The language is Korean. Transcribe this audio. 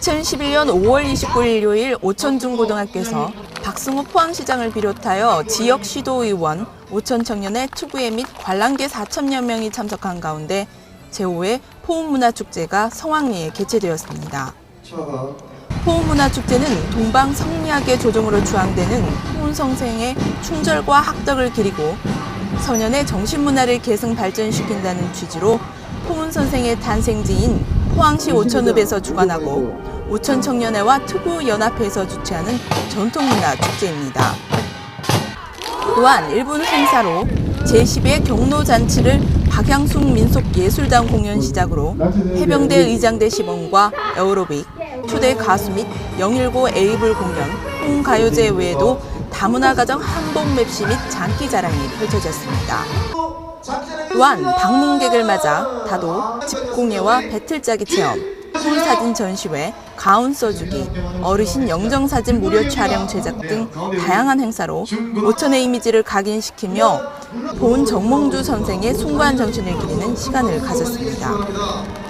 2011년 5월 29일 일요일 오천중고등학교에서 박승호 포항시장을 비롯하여 지역 시도의원, 오천 청년의 투구회 및 관람객 4천여 명이 참석한 가운데 제5회 포음문화축제가 성황리에 개최되었습니다. 포음문화축제는 동방 성리학의 조종으로 주황되는 포은성생의 충절과 학덕을 기리고 서년의 정신문화를 계승 발전시킨다는 취지로 포은 선생의 탄생지인 포항시 오천읍에서 주관하고 오천 청년회와 특구 연합회에서 주최하는 전통 문화 축제입니다. 또한 일본 행사로 제12회 경로 잔치를 박향숙 민속예술단 공연 시작으로 해병대 의장대 시범과 에어로빅, 초대 가수 및 영일고 에이블 공연, 홍가요제 외에도 다문화 가정 한복 맵시 및 장기 자랑이 펼쳐졌습니다. 또한 방문객을 맞아 다도, 집공예와 배틀짜기 체험, 손 사진 전시회, 가운 써주기, 어르신 영정사진 무료 촬영 제작 등 다양한 행사로 오천의 이미지를 각인시키며 본 정몽주 선생의 숭고한 정신을 기리는 시간을 가졌습니다.